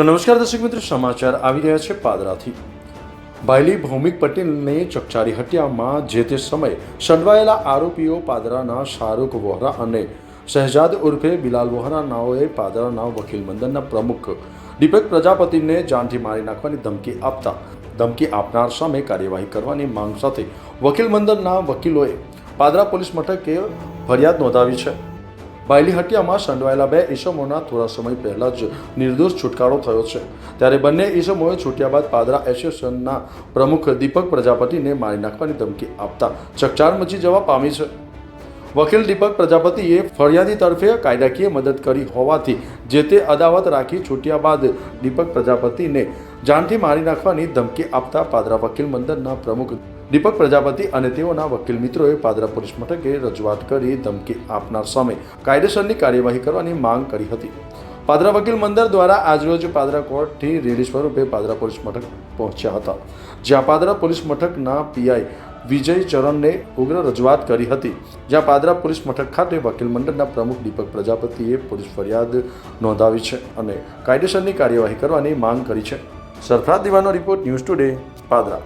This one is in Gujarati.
તો નમસ્કાર દર્શક મિત્રો, સમાચાર આવી રહ્યા છે પાદરાથી. ભાઈલી ભૌમિક પટેલને ચકચારી હત્યામાં જે તે સમયે સંડવાયેલા આરોપીઓ પાદરાના શાહરૂખ વોહરા અને શહેજાદ ઉર્ફે બિલાલ વોહરા નાઓએ પાદરાના વકીલ મંદિરના પ્રમુખ દીપક પ્રજાપતિને જાનથી મારી નાખવાની ધમકી આપતા, ધમકી આપનાર સામે કાર્યવાહી કરવાની માંગ સાથે વકીલ મંદિરના વકીલોએ પાદરા પોલીસ મથકે ફરિયાદ નોંધાવી છે. બાયલી હત્યામાં સંડવાયેલા બે ઈસમોના થોડા સમય પહેલાં જ નિર્દોષ છુટકારો થયો છે. ત્યારે બંને ઈસમોએ છૂટ્યા બાદ પાદરા એસોસિએશનના પ્રમુખ દીપક પ્રજાપતિને મારી નાખવાની ધમકી આપતા ચકચાર મચી જવા પામી છે. વકીલ દીપક પ્રજાપતિએ ફરિયાદી તરફે કાયદાકીય મદદ કરી હોવાથી જે તે અદાવત રાખી છૂટ્યા બાદ દીપક પ્રજાપતિને જાનથી મારી નાખવાની ધમકી આપતા પાદરા વકીલ મંડળના પ્રમુખ દીપક પ્રજાપતિ અને તેઓના વકીલ મિત્રોએ પાદરા પોલીસ મથકે રજૂઆત કરી ધમકી આપનાર સામે કાયદેસરની કાર્યવાહી કરવાની માંગ કરી હતી. પાદરા વકીલ મંદિર દ્વારા આજરોજ પાદરા કોર્ટથી રેલી સ્વરૂપે પાદરા પોલીસ મથક પહોંચ્યા હતા. જ્યાં પાદરા પોલીસ મથકના પીઆઈ વિજય ચરણને ઉગ્ર રજૂઆત કરી હતી. જ્યાં પાદરા પોલીસ મથક ખાતે વકીલ મંડળના પ્રમુખ દીપક પ્રજાપતિએ પોલીસ ફરિયાદ નોંધાવી છે અને કાયદેસરની કાર્યવાહી કરવાની માંગ કરી છે. સરફરાજ દિવાનો રિપોર્ટ ન્યૂઝ ટુડે, પાદરા.